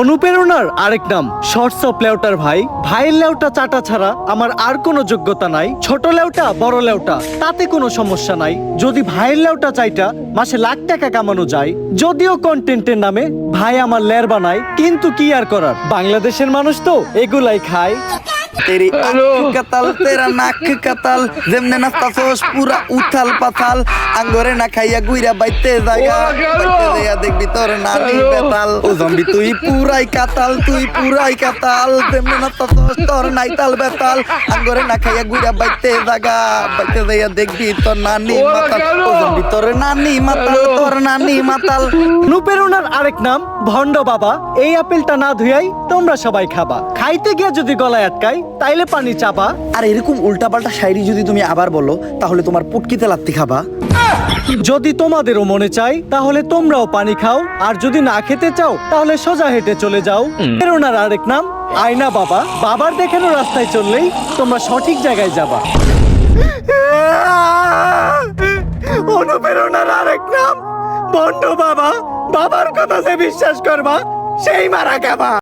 অনুপ্রেরণার আরেক নাম শর্টস অফ লেউটার ভাই। ভাইয়ের লেউটা চাটা ছাড়া আমার আর কোনো যোগ্যতা নাই। ছোট লেউটা, বড় লেউটা, তাতে কোনো সমস্যা নাই। যদি ভাইয়ের লেউটা চাইটা, মাসে লাখ টাকা কামানো যায়। যদিও কন্টেন্টের নামে, ভাই আমার লের বানায়, কিন্তু কি আর করার? বাংলাদেশের মানুষ তো এগুলাই খায়। तेरी कतल तेरा नाक कतल जेमने नास्ता सोस पूरा उथल पथल अंगोरे ना खाइया गुइरा বাইতে জায়গা বাইতে জায়গা দেখবি তোর নানি বেতাল। ও জম্বি তুই পুরাই কাতাল তুই পুরাই কাতাল। যেমনে নাস্তা সোস তোর নাইতাল বেতাল। আঙ্গরে না খাইয়া গুইরা বাইতে জায়গা বাইতে জায়গা দেখবি তোর নানি মাতাল। ও জম্বি তোর নানি মাতাল তোর নানি মাতাল। নুপেরুনার আরেক নাম ভণ্ড বাবা। এই আপেলটা না ধুয়াই তোমরা সবাই খাবা। খাইতে গিয়ে যদি গলায় আটকায় তাইলে পানি চাপা। আর এরকম উল্টাপাল্টা শায়রি যদি তুমি আবার বলো তাহলে তোমার পুটকিতে লাত্তি খাবা। যদি তোমাদেরও মনে চাই তাহলে তোমরাও পানি খাও। আর যদি না খেতে চাও তাহলে সোজা হেঁটে চলে যাও। প্রেরণার আরেক নাম আয়না বাবা। বাবার দেখানো রাস্তায় চললেই তোমরা সঠিক জায়গায় যাবা। অনুপ্রেরণার আরেক নাম বন্ড বাবা। বাবার কথা যে বিশ্বাস করবা সেই মারা খাবা